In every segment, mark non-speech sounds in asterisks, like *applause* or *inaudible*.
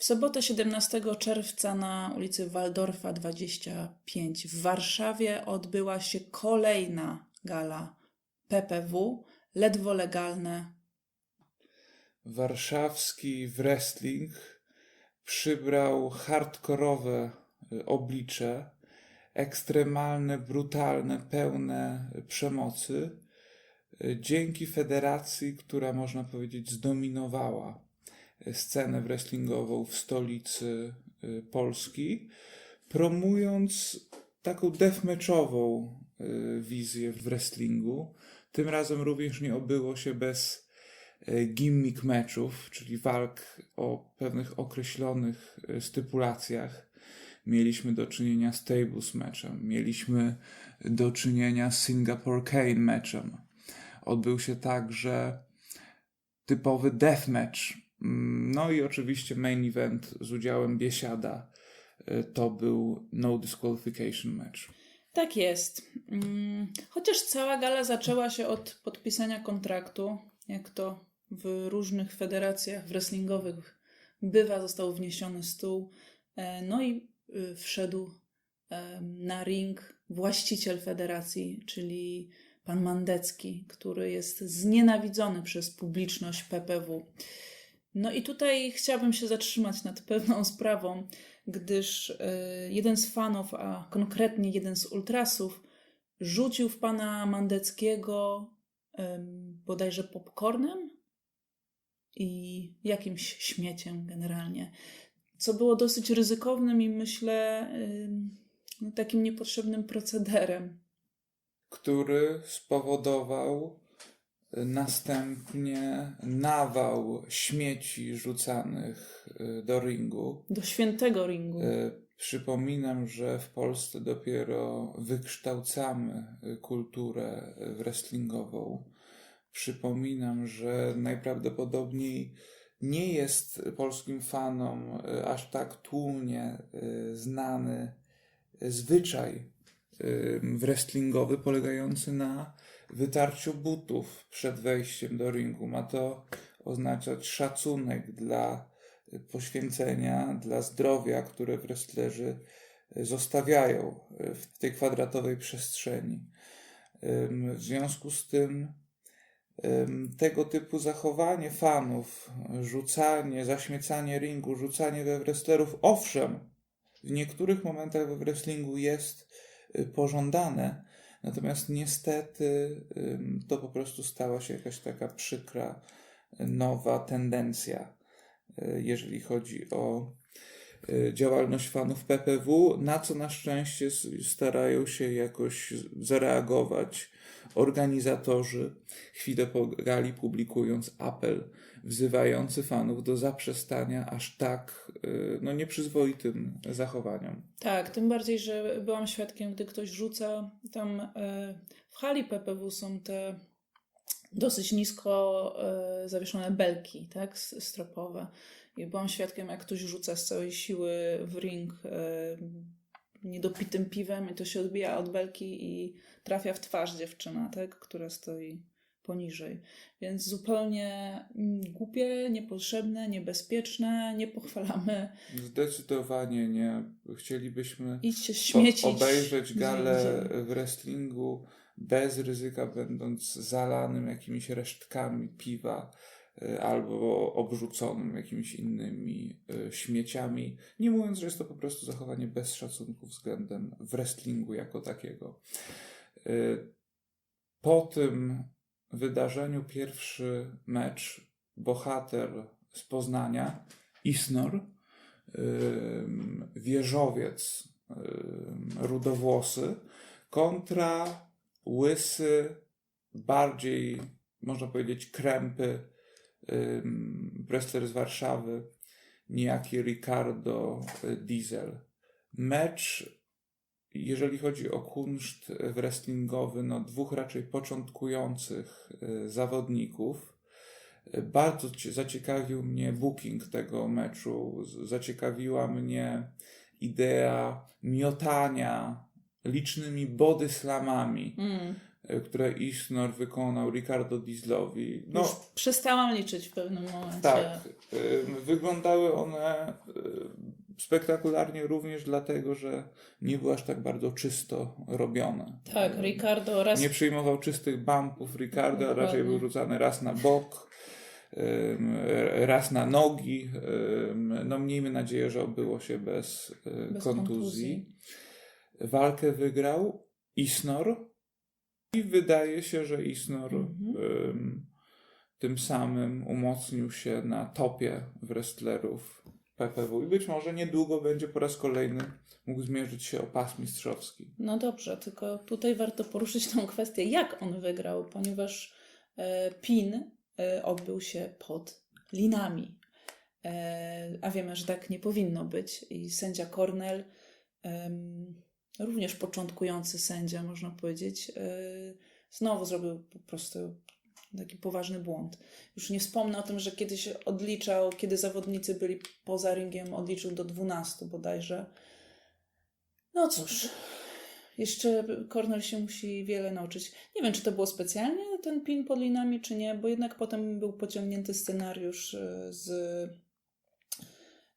W sobotę 17 czerwca na ulicy Waldorfa 25 w Warszawie odbyła się kolejna gala PPW, ledwo legalne. Warszawski wrestling przybrał hardkorowe y, oblicze, ekstremalne, brutalne, pełne przemocy, y, dzięki federacji, która można powiedzieć zdominowała scenę wrestlingową w stolicy y, Polski, promując taką deathmatchową y, wizję w wrestlingu. Tym razem również nie obyło się bez e, gimmick meczów, czyli walk o pewnych określonych stypulacjach. Mieliśmy do czynienia z tables meczem, mieliśmy do czynienia z Singapore Cane meczem. Odbył się także typowy deathmatch. Mm, No i oczywiście main event z udziałem Biesiada. E, To był no disqualification match. Tak jest. Mm, Chociaż cała gala zaczęła się od podpisania kontraktu, jak to w różnych federacjach wrestlingowych bywa, został wniesiony stół. E, No i y, wszedł na ring właściciel federacji, czyli pan Mandecki, który jest znienawidzony przez publiczność PPW. No i tutaj chciałabym się zatrzymać nad pewną *laughs* sprawą, gdyż e, jeden z fanów, a konkretnie jeden z ultrasów, rzucił w pana Mandeckiego bodajże popcornem i jakimś śmieciem generalnie, co było dosyć ryzykownym i myślę no, takim niepotrzebnym procederem. który spowodował y, następnie nawał śmieci rzucanych y, do ringu. Do świętego ringu. Y, Przypominam, że w Polsce dopiero wykształcamy y, kulturę wrestlingową. Przypominam, że najprawdopodobniej nie jest polskim fanom aż tak tłumnie znany zwyczaj wrestlingowy polegający na wytarciu butów przed wejściem do ringu. Ma to oznaczać szacunek dla poświęcenia, dla zdrowia, które wrestlerzy zostawiają w tej kwadratowej przestrzeni. W związku z tym ym, tego typu zachowanie fanów, rzucanie, zaśmiecanie ringu, rzucanie we wrestlerów, owszem, w niektórych momentach we wrestlingu jest y, pożądane, natomiast niestety to po prostu stała się jakaś taka przykra, y, nowa tendencja, y, jeżeli chodzi o y, działalność fanów PPW, na co na szczęście starają się jakoś zareagować organizatorzy, chwilę po gali publikując apel wzywający fanów do zaprzestania aż tak y, no, nieprzyzwoitym zachowaniom. Tak, tym bardziej, że byłam świadkiem, gdy ktoś rzuca tam e, w hali PPW są te dosyć nisko e, zawieszone belki, tak, stropowe. I byłam świadkiem, jak ktoś rzuca z całej siły w ring niedopitym piwem i to się odbija od belki i trafia w twarz dziewczyna, tak, która stoi poniżej. Więc zupełnie mm, głupie, niepotrzebne, niebezpieczne, nie pochwalamy. Zdecydowanie nie. Chcielibyśmy Idźcie o- śmiecić. obejrzeć galę w wrestlingu bez ryzyka, będąc zalanym jakimiś resztkami piwa y, albo obrzuconym jakimiś innymi y, śmieciami. Nie mówiąc, że jest to po prostu zachowanie bez szacunku względem wrestlingu jako takiego. Y, Po tym wydarzeniu pierwszy mecz bohater z Poznania, Isnor, wieżowiec rudowłosy kontra łysy, bardziej można powiedzieć krępy wrestler z Warszawy, niejaki Ricardo Diesel. Mecz, jeżeli chodzi o kunszt wrestlingowy, no dwóch raczej początkujących y, zawodników, bardzo cie- zaciekawił mnie booking tego meczu. Zaciekawiła mnie idea miotania licznymi body slamami Mm. y, które Isnor wykonał Ricardo Dislowi. No, Już przestałam liczyć w pewnym momencie. tak. y, Wyglądały one y, spektakularnie również dlatego, że nie były aż tak bardzo czysto robione. Tak, Ricardo raz Nie przyjmował czystych bumpów Ricardo, a raczej Dokładnie. był rzucany raz na bok, raz na nogi. No miejmy nadzieję, że obyło się bez, y, bez kontuzji. kontuzji. Walkę wygrał Isnor i wydaje się, że Isnor Mhm. ym, tym samym umocnił się na topie wrestlerów PPW i być może niedługo będzie po raz kolejny mógł zmierzyć się o pas mistrzowski. No dobrze, tylko tutaj warto poruszyć tą kwestię, jak on wygrał, ponieważ e, pin e, odbył się pod linami. E, a wiemy, że tak nie powinno być. I sędzia Cornell, również początkujący sędzia, można powiedzieć, znowu zrobił po prostu taki poważny błąd. Już nie wspomnę o tym, że kiedyś odliczał, kiedy zawodnicy byli poza ringiem, odliczył do 12 bodajże. No cóż, jeszcze Cornell się musi wiele nauczyć. Nie wiem, czy to było specjalnie ten pin pod linami, czy nie, bo jednak potem był pociągnięty scenariusz e, z,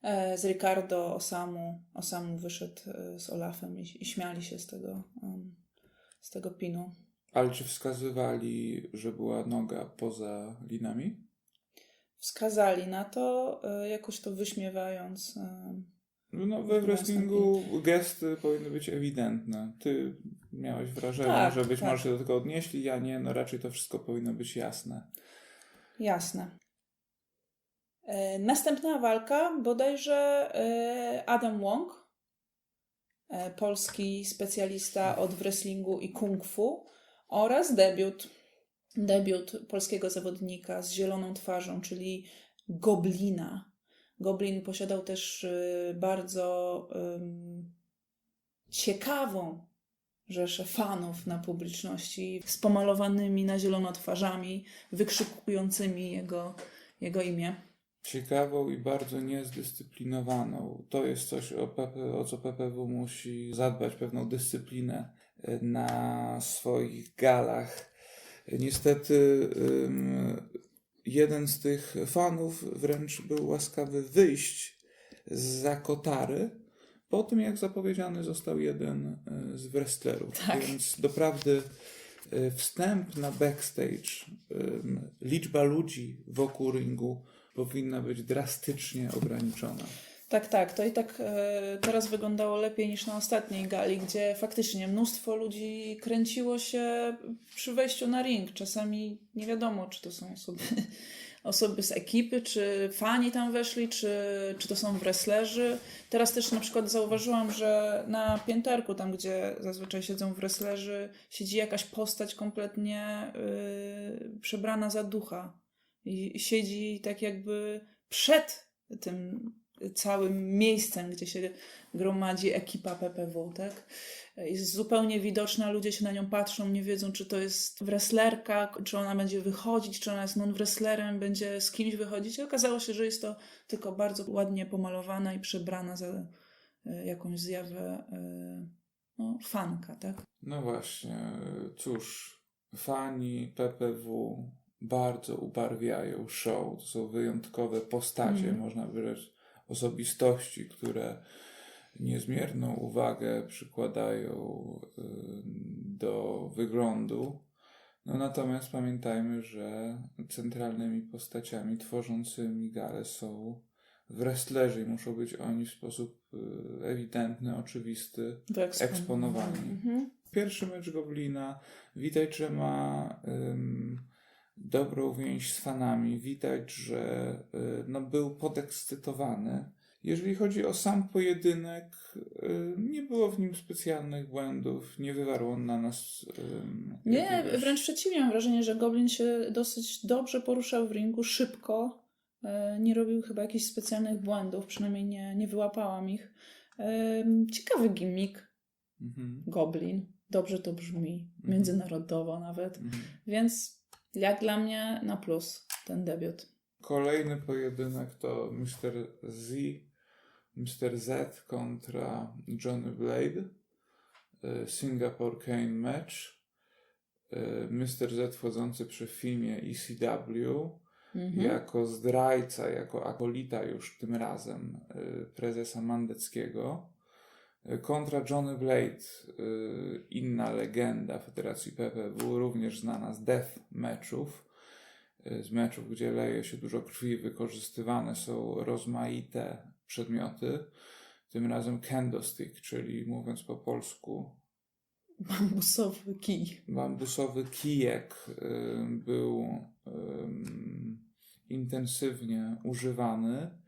e, z Ricardo Osamu. Osamu wyszedł e, z Olafem i, i śmiali się z tego, em, z tego pinu. Ale czy wskazywali, że była noga poza linami? Wskazali na to, e, jakoś to wyśmiewając. em, No, we wrestlingu gesty powinny być ewidentne. Ty miałeś wrażenie, Tak, że być tak. może się do tego odnieśli, ja nie, no raczej to wszystko powinno być jasne. Jasne. E, następna walka, bodajże e, Adam Wong, e, polski specjalista od wrestlingu i kung fu oraz debiut, debiut polskiego zawodnika z zieloną twarzą, czyli Goblina. Goblin posiadał też e, bardzo em, ciekawą rzeszę fanów na publiczności z pomalowanymi na zielono twarzami, wykrzykującymi jego, jego imię. Ciekawą i bardzo niezdyscyplinowaną. To jest coś, o, PP, o co PPW musi zadbać, pewną dyscyplinę na swoich galach. Niestety jeden z tych fanów wręcz był łaskawy wyjść za kotary po tym, jak zapowiedziany został jeden e, z wrestlerów. Tak. Więc doprawdy e, wstęp na backstage, liczba ludzi wokół ringu powinna być drastycznie ograniczona. Tak, tak. To i tak e, teraz wyglądało lepiej niż na ostatniej gali, gdzie faktycznie mnóstwo ludzi kręciło się przy wejściu na ring. Czasami nie wiadomo, czy to są osoby, *laughs* osoby z ekipy, czy fani tam weszli, czy, czy to są wrestlerzy. Teraz też na przykład zauważyłam, że na pięterku, tam gdzie zazwyczaj siedzą wrestlerzy, siedzi jakaś postać kompletnie y, przebrana za ducha. I siedzi tak jakby przed tym całym miejscem, gdzie się gromadzi ekipa PPW, tak? Jest zupełnie widoczna, ludzie się na nią patrzą, nie wiedzą, czy to jest wrestlerka, czy ona będzie wychodzić, czy ona jest non-wrestlerem, będzie z kimś wychodzić. I okazało się, że jest to tylko bardzo ładnie pomalowana i przebrana za e, jakąś zjawę e, no, fanka, tak? No właśnie, cóż, fani PPW bardzo ubarwiają show. To są wyjątkowe postacie, Mhm. można wyrazić osobistości, które niezmierną uwagę przykładają y, do wyglądu. No natomiast pamiętajmy, że centralnymi postaciami tworzącymi galę są wrestlerzy i muszą być oni w sposób y, ewidentny, oczywisty Eksponowani. Mhm. Pierwszy mecz Goblina widać, że ma ym, dobrą więź z fanami. Widać, że y, no, był podekscytowany. Jeżeli chodzi o sam pojedynek, y, nie było w nim specjalnych błędów, nie wywarł on na nas. Nie, jakiegoś- wręcz przeciwnie. Mam wrażenie, że Goblin się dosyć dobrze poruszał w ringu, szybko. E, Nie robił chyba jakichś specjalnych błędów, przynajmniej nie, nie wyłapałam ich. Ciekawy gimmick, Mhm, Goblin. Dobrze to brzmi, Mhm. międzynarodowo nawet. mhm. Więc jak dla mnie na plus ten debiut. Kolejny pojedynek to Mr. Z, Mr. Z kontra Johnny Blade. y, Singapore Cane Match. y, Mr. Z wchodzący przy filmie ECW Mhm. jako zdrajca, jako akolita już tym razem y, prezesa Mandeckiego kontra Johnny Blade, y, inna legenda Federacji PPW, również znana z death meczów, y, z meczów, gdzie leje się dużo krwi, wykorzystywane są rozmaite przedmioty. Tym razem candlestick, czyli mówiąc po polsku, Bambusowy kij. bambusowy kijek y, był intensywnie używany.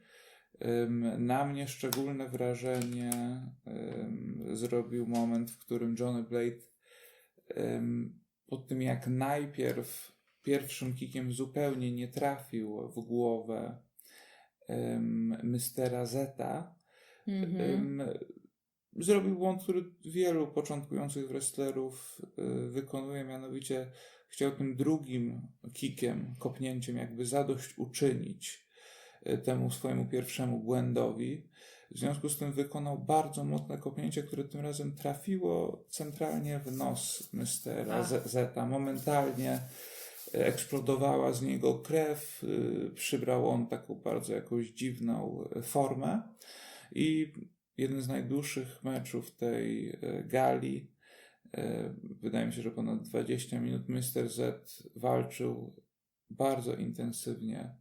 Na mnie szczególne wrażenie zrobił moment, w którym Johnny Blade po tym jak najpierw pierwszym kikiem zupełnie nie trafił w głowę ym, Mistera Zeta, Mhm. Ym, zrobił błąd, który wielu początkujących wrestlerów y, wykonuje, mianowicie chciał tym drugim kikiem, kopnięciem jakby zadość uczynić temu swojemu pierwszemu błędowi. W związku z tym wykonał bardzo mocne kopnięcie, które tym razem trafiło centralnie w nos Mistera Ach. Z- Zeta. Momentalnie y, eksplodowała z niego krew, y, przybrał on taką bardzo jakąś dziwną y, formę. I jeden z najdłuższych meczów tej e, gali, e, wydaje mi się, że ponad 20 minut, Mr. Z walczył bardzo intensywnie, e,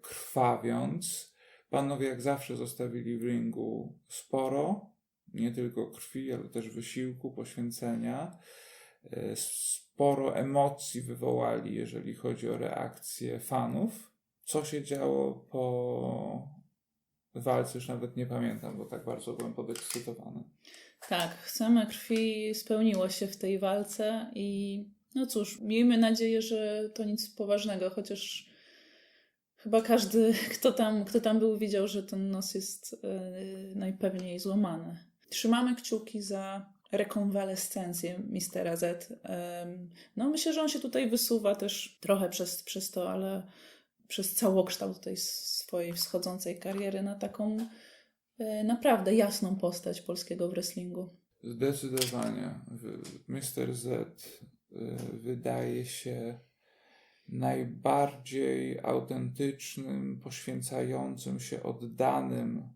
krwawiąc. Panowie, jak zawsze, zostawili w ringu sporo, nie tylko krwi, ale też wysiłku, poświęcenia. E, Sporo emocji wywołali, jeżeli chodzi o reakcję fanów. Co się działo po walce, już nawet nie pamiętam, bo tak bardzo byłem podekscytowany. Tak, chcemy krwi spełniło się w tej walce i no cóż, miejmy nadzieję, że to nic poważnego, chociaż chyba każdy, *laughs* kto tam, kto tam był, widział, że ten nos jest e, najpewniej złamany. Trzymamy kciuki za rekonwalescencję Mistera Z. No myślę, że on się tutaj wysuwa też trochę przez, przez to, ale przez całokształt tej swojej wschodzącej kariery na taką e, naprawdę jasną postać polskiego wrestlingu. Zdecydowanie. Mr. Z y, wydaje się najbardziej autentycznym, poświęcającym się oddanym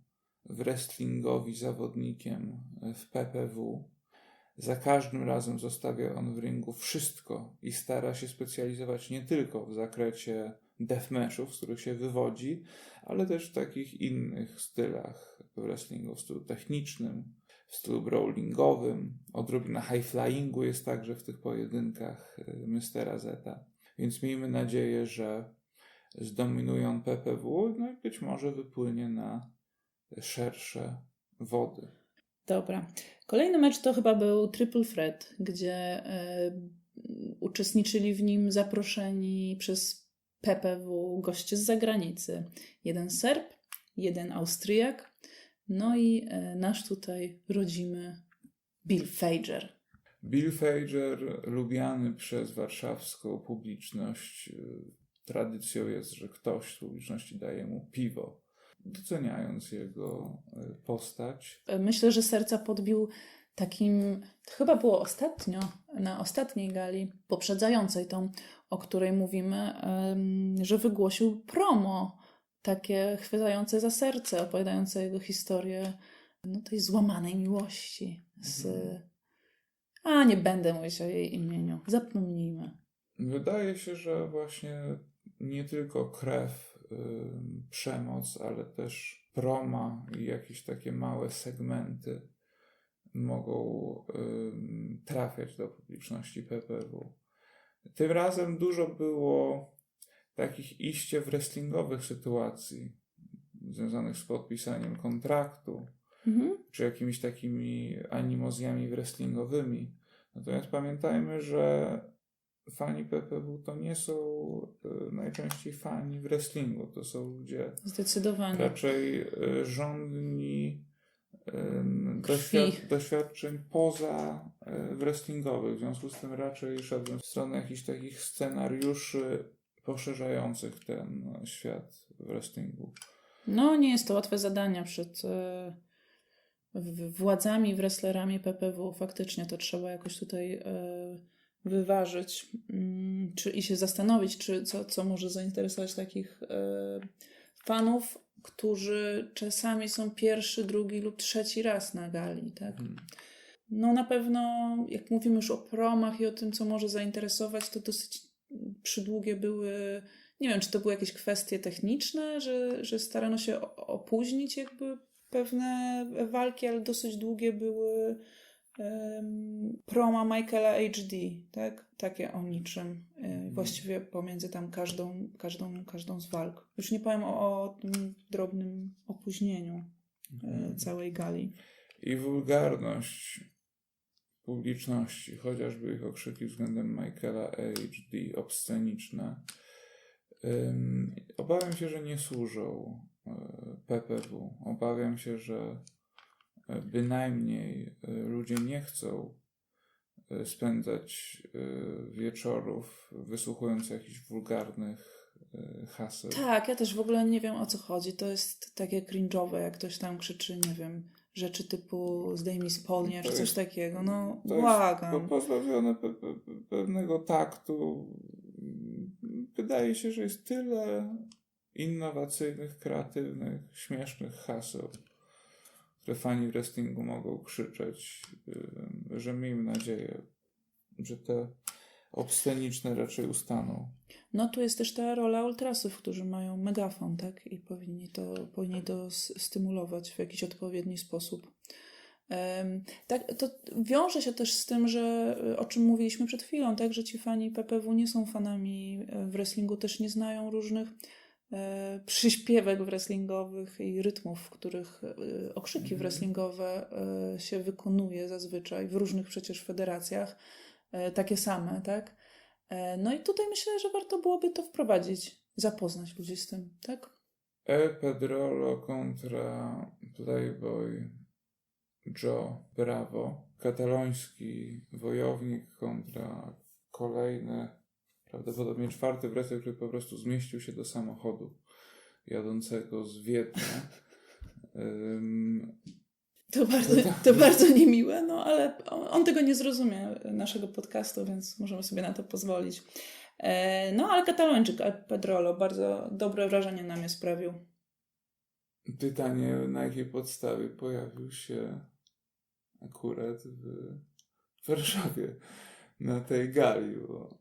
wrestlingowi zawodnikiem w PPW. Za każdym razem zostawia on w ringu wszystko i stara się specjalizować nie tylko w zakresie deathmatchów, z których się wywodzi, ale też w takich innych stylach wrestlingu, w stylu technicznym, w stylu brawlingowym. Odrobina high flyingu jest także w tych pojedynkach y, Mistera Zeta. Więc miejmy nadzieję, że zdominują PPW no i być może wypłynie na szersze wody. Dobra. Kolejny mecz to chyba był Triple Threat, gdzie e, uczestniczyli w nim zaproszeni przez PPW goście z zagranicy. Jeden Serb, jeden Austriak, no i e, nasz tutaj rodzimy Bill Fager. Bill Fager, lubiany przez warszawską publiczność, y, tradycją jest, że ktoś z publiczności daje mu piwo, doceniając jego y, postać. Myślę, że serca podbił takim, to chyba było ostatnio, na ostatniej gali poprzedzającej tą, o której mówimy, że wygłosił promo, takie chwytające za serce, opowiadające jego historię no, tej złamanej miłości. Z... A, nie będę mówić o jej imieniu. Zapomnijmy. Wydaje się, że właśnie nie tylko krew, y, przemoc, ale też proma i jakieś takie małe segmenty mogą y, trafiać do publiczności PPW. Tym razem dużo było takich iście wrestlingowych sytuacji związanych z podpisaniem kontraktu, Mhm. czy jakimiś takimi animozjami wrestlingowymi. Natomiast pamiętajmy, że fani PPW to nie są y, najczęściej fani wrestlingu. To są ludzie Zdecydowanie. raczej żądni y, Krwi. doświad- doświadczeń poza wrestlingowych. W związku z tym raczej szedłem w stronę jakichś takich scenariuszy poszerzających ten świat wrestlingu. No, nie jest to łatwe zadanie przed e, w- władzami, wrestlerami PPW. Faktycznie to trzeba jakoś tutaj e, wyważyć mm, czy, i się zastanowić, czy co, co może zainteresować takich e, fanów, którzy czasami są pierwszy, drugi lub trzeci raz na gali. Tak? Mhm. No na pewno, jak mówimy już o promach i o tym, co może zainteresować, to dosyć przydługie były. Nie wiem, czy to były jakieś kwestie techniczne, że, że starano się opóźnić jakby pewne walki, ale dosyć długie były em, proma Michaela HD, tak? Takie o niczym. e, Właściwie pomiędzy tam każdą, każdą, każdą z walk. Już nie powiem o, o tym drobnym opóźnieniu e, całej gali. I wulgarność publiczności, chociażby ich okrzyki względem Michaela HD, obsceniczne, ym, obawiam się, że nie służą PPW. Obawiam się, że y, bynajmniej y, ludzie nie chcą spędzać wieczorów wysłuchując jakichś wulgarnych haseł. Tak, ja też w ogóle nie wiem o co chodzi. To jest takie cringe'owe, jak ktoś tam krzyczy, nie wiem, rzeczy typu zdejmij spodnie, czy coś jest- takiego. No, To jest błagam. po- pozbawione pe, pe- pewnego taktu. Wydaje się, że jest tyle innowacyjnych, kreatywnych, śmiesznych haseł, które fani wrestlingu mogą krzyczeć, że miejmy nadzieję, że te obsceniczne raczej ustaną. No tu jest też ta rola ultrasów, którzy mają megafon, tak? I powinni to, powinni to stymulować w jakiś odpowiedni sposób. Tak, to wiąże się też z tym, że o czym mówiliśmy przed chwilą, tak, że ci fani PPW nie są fanami e, w wrestlingu, też nie znają różnych przyśpiewek wrestlingowych i rytmów, w których e, okrzyki Mhm. wrestlingowe e, się wykonuje zazwyczaj w różnych przecież federacjach, e, takie same, tak? E, No i tutaj myślę, że warto byłoby to wprowadzić, zapoznać ludzi z tym, tak? E Pedrolo kontra Playboy Joe Bravo. Kataloński wojownik kontra kolejny, prawdopodobnie czwarty wrestler, który po prostu zmieścił się do samochodu jadącego z Wiednia. Ym, To bardzo, to bardzo niemiłe, no ale on, tego nie zrozumie, naszego podcastu, więc możemy sobie na to pozwolić. E, No ale katalończyk Pedrolo bardzo dobre wrażenie na mnie sprawił. pytanie, na jakiej podstawie pojawił się akurat w Warszawie na tej gali, bo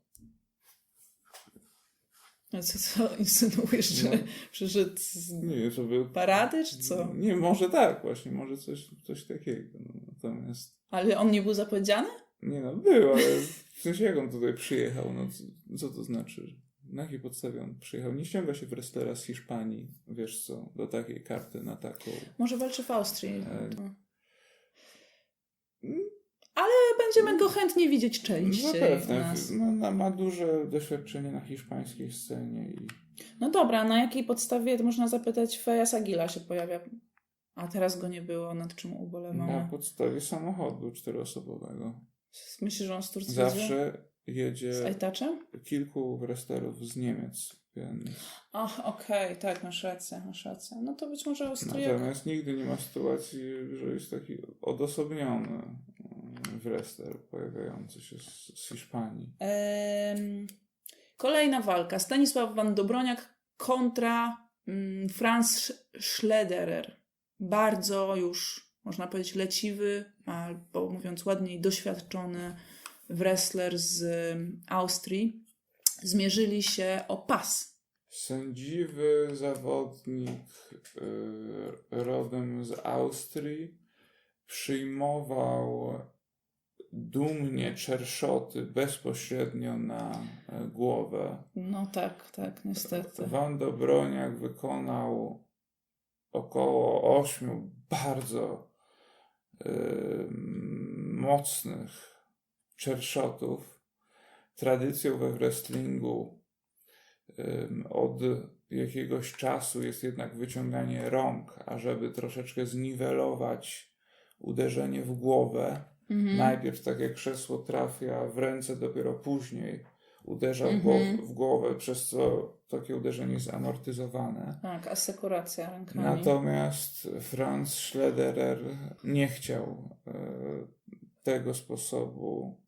A Co, co insynuujesz, że No. przyszedł z nie, był parady, czy co? Nie, może tak, właśnie, może coś, coś takiego. No, natomiast, Ale on nie był zapowiedziany? nie no, był, ale w sensie jak on tutaj przyjechał, no co, to znaczy? Na jakiej podstawie on przyjechał? Nie ściąga się wrestlera z Hiszpanii, wiesz co, do takiej karty na taką. Może walczy w Austrii. E, To. Ale będziemy go chętnie widzieć częściej Zapewne, u nas. no, no, ma duże doświadczenie na hiszpańskiej scenie i No dobra, na jakiej podstawie to można zapytać Feja Sagila się pojawia, a teraz go nie było, nad czym na ubolewamy. podstawie samochodu czteroosobowego. Myślisz, że on z Turcji Zawsze Z jedzie Ajtaczem? kilku wrestlerów z Niemiec, więc Ach, okej, tak, masz rację, masz rację. No to być może Austriak. Natomiast nigdy nie ma sytuacji, że jest taki odosobniony wrestler pojawiający się z, z Hiszpanii. Em, kolejna walka. Stanisław Van Dobroniak kontra mm, Franz Schlederer. Bardzo już, można powiedzieć, leciwy, albo mówiąc ładniej, doświadczony wrestler z Austrii. Zmierzyli się o pas. Sędziwy zawodnik y, rodem z Austrii przyjmował dumnie czerszoty bezpośrednio na e, głowę. No tak, tak, niestety. Van Dobroniak wykonał około ośmiu bardzo y, mocnych czerszotów. Tradycją we wrestlingu ym, od jakiegoś czasu jest jednak wyciąganie rąk, ażeby troszeczkę zniwelować uderzenie w głowę. Mhm. Najpierw takie krzesło trafia w ręce, dopiero później uderza w, Mhm. w głowę, przez co takie uderzenie jest amortyzowane. Tak, asekuracja rękami. Natomiast Franz Schlederer nie chciał e, tego sposobu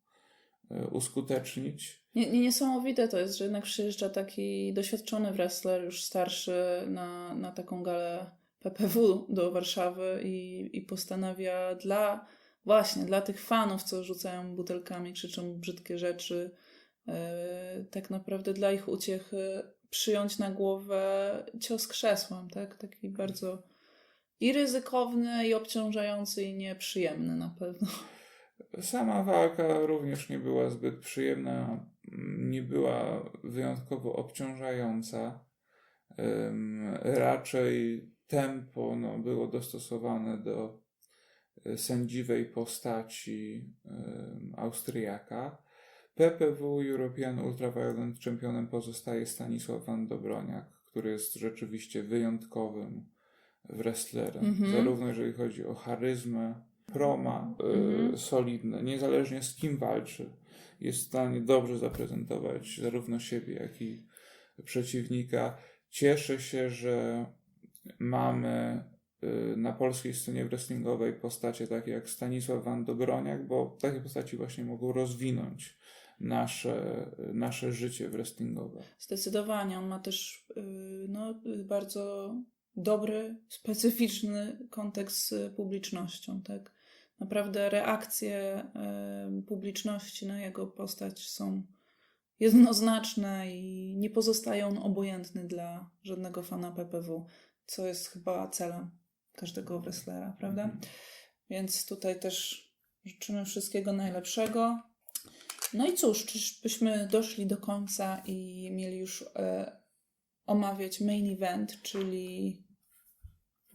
y, uskutecznić. Nie, niesamowite to jest, że jednak przyjeżdża taki doświadczony wrestler, już starszy, na, na taką galę PPW do Warszawy i, i postanawia dla właśnie dla tych fanów, co rzucają butelkami, krzyczą brzydkie rzeczy, e, tak naprawdę dla ich uciechy przyjąć na głowę cios krzesłem, tak? Taki bardzo i ryzykowny, i obciążający, i nieprzyjemny na pewno. Sama walka również nie była zbyt przyjemna, nie była wyjątkowo obciążająca. Raczej tempo no, było dostosowane do sędziwej postaci Austriaka. PPW European Ultraviolent Championem pozostaje Stanisław Van Dobroniak, który jest rzeczywiście wyjątkowym wrestlerem. Mhm. Zarówno jeżeli chodzi o charyzmę, proma y, Mhm. solidne, niezależnie z kim walczy, jest w stanie dobrze zaprezentować zarówno siebie, jak i przeciwnika. Cieszę się, że mamy y, na polskiej scenie wrestlingowej postacie takie jak Stanisław Van Dobroniak, bo takie postaci właśnie mogą rozwinąć nasze, nasze życie wrestlingowe. Zdecydowanie. On ma też y, no, y, bardzo dobry, specyficzny kontekst z publicznością. Tak? Naprawdę reakcje y, publiczności na jego postać są jednoznaczne i nie pozostaje on obojętny dla żadnego fana PPW, co jest chyba celem każdego wrestlera, prawda? Mhm. Więc tutaj też życzymy wszystkiego najlepszego. No i cóż, czyżbyśmy doszli do końca i mieli już e, omawiać main event, czyli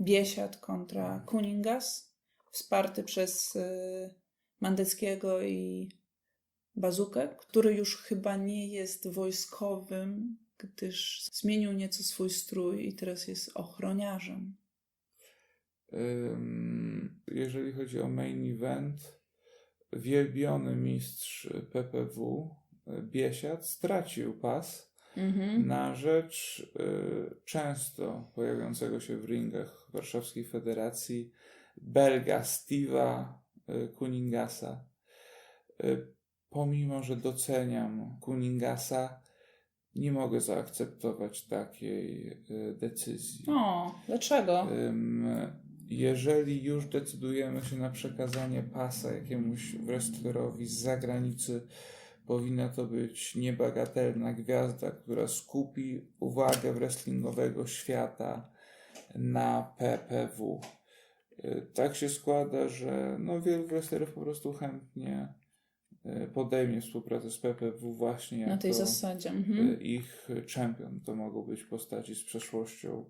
Biesiad kontra Kuningas, wsparty przez e, Mandeckiego i Bazukę, który już chyba nie jest wojskowym, gdyż zmienił nieco swój strój i teraz jest ochroniarzem. Jeżeli chodzi o main event, wielbiony mistrz PPW y, Biesiad stracił pas Mhm. na rzecz y, często pojawiającego się w ringach Warszawskiej Federacji Belga Steve'a y, Kuningasa. Pomimo, że doceniam Kuningasa, nie mogę zaakceptować takiej decyzji. O, dlaczego? Jeżeli już decydujemy się na przekazanie pasa jakiemuś wrestlerowi z zagranicy, powinna to być niebagatelna gwiazda, która skupi uwagę wrestlingowego świata na PPW. Y, Tak się składa, że no, wielu wrestlerów po prostu chętnie y, podejmie współpracę z PPW właśnie jako Na tej zasadzie. Mhm. y, ich champion. To mogą być postaci z przeszłością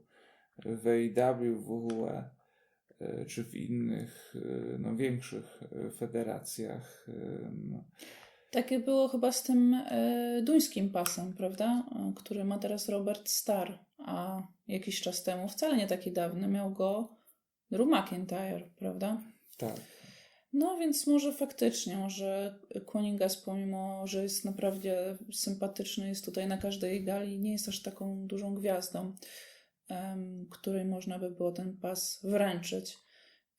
w AEW, WWE y, czy w innych y, no, większych y, federacjach. Takie było chyba z tym e, duńskim pasem, prawda? E, który ma teraz Robert Starr, a jakiś czas temu, wcale nie taki dawny, miał go Drew McIntyre, prawda? Tak. No więc może faktycznie, może Kuningas, pomimo, że jest naprawdę sympatyczny, jest tutaj na każdej gali, nie jest aż taką dużą gwiazdą, której można by było ten pas wręczyć.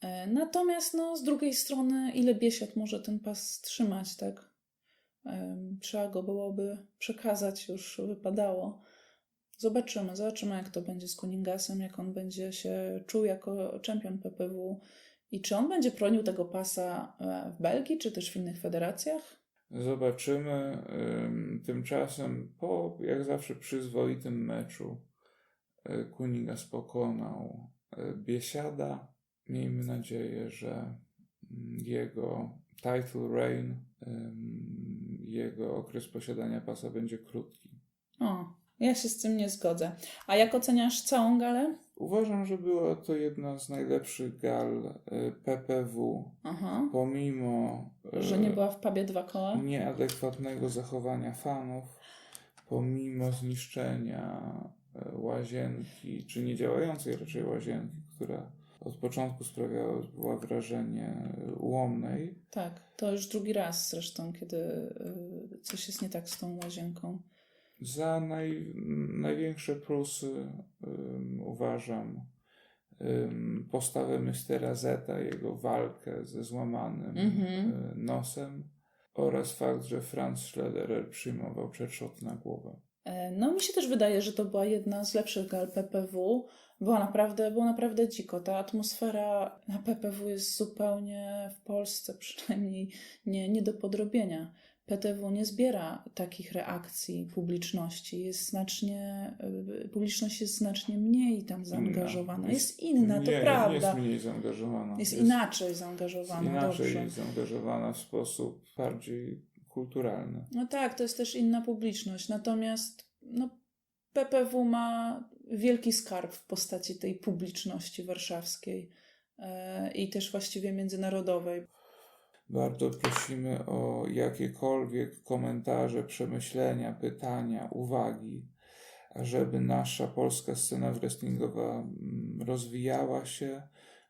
E, Natomiast no, z drugiej strony, ile Biesiad może ten pas trzymać, tak? Trzeba go byłoby przekazać, już wypadało. Zobaczymy, zobaczymy jak to będzie z Kuningasem, jak on będzie się czuł jako czempion PPW i czy on będzie bronił tego pasa e, w Belgii, czy też w innych federacjach? Zobaczymy. Ym, Tymczasem po, jak zawsze, przyzwoitym meczu Kunigas pokonał y, Biesiada. Miejmy nadzieję, że mm, jego title reign, jego okres posiadania pasa będzie krótki. O, ja się z tym nie zgodzę. A jak oceniasz całą galę? Uważam, że była to jedna z najlepszych gal y, PPW, Aha. pomimo Że nie była w pubie dwa koła? nieadekwatnego zachowania fanów, pomimo zniszczenia e, łazienki, czy niedziałającej raczej łazienki, która od początku sprawiała była wrażenie e, ułomnej. Tak, to już drugi raz zresztą, kiedy y, coś jest nie tak z tą łazienką. Za naj, największe plusy ym, uważam ym, postawę Mystera Zeta, jego walkę ze złamanym Mhm. y, nosem oraz fakt, że Franz Schlederer przyjmował czerszot na głowę. E, No, mi się też wydaje, że to była jedna z lepszych gal PPW. Była naprawdę, było naprawdę dziko. Ta atmosfera na PPW jest zupełnie w Polsce *laughs* przynajmniej nie, nie do podrobienia. PTW nie zbiera takich reakcji publiczności. Jest znacznie, y, publiczność jest znacznie mniej tam zaangażowana. Jest, inna, to nie, prawda. Nie jest mniej zaangażowana. Jest, inaczej zaangażowana. inaczej dobrze. zaangażowana w sposób bardziej kulturalny. No tak, to jest też inna publiczność. Natomiast no, PPW ma wielki skarb w postaci tej publiczności warszawskiej e, i też właściwie międzynarodowej. Bardzo prosimy o jakiekolwiek komentarze, przemyślenia, pytania, uwagi, ażeby nasza polska scena wrestlingowa mm, rozwijała się.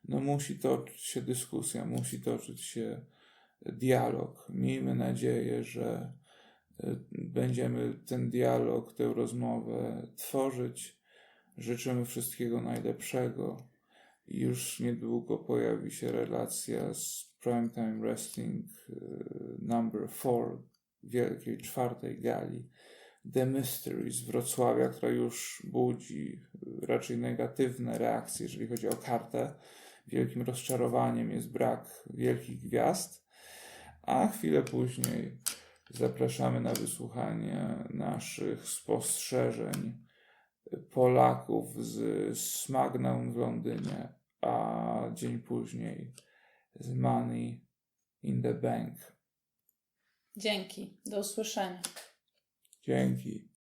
No musi toczyć się dyskusja, musi toczyć się dialog. Miejmy nadzieję, że y, będziemy ten dialog, tę rozmowę tworzyć. Życzymy wszystkiego najlepszego. Już niedługo pojawi się relacja z Primetime Wrestling y, number 4 wielkiej czwartej gali The Mystery z Wrocławia, która już budzi y, raczej negatywne reakcje, jeżeli chodzi o kartę. Wielkim rozczarowaniem jest brak wielkich gwiazd, a chwilę później zapraszamy na wysłuchanie naszych spostrzeżeń Polaków z Smagnum w Londynie, a dzień później z Money in the Bank. Dzięki. Do usłyszenia. Dzięki.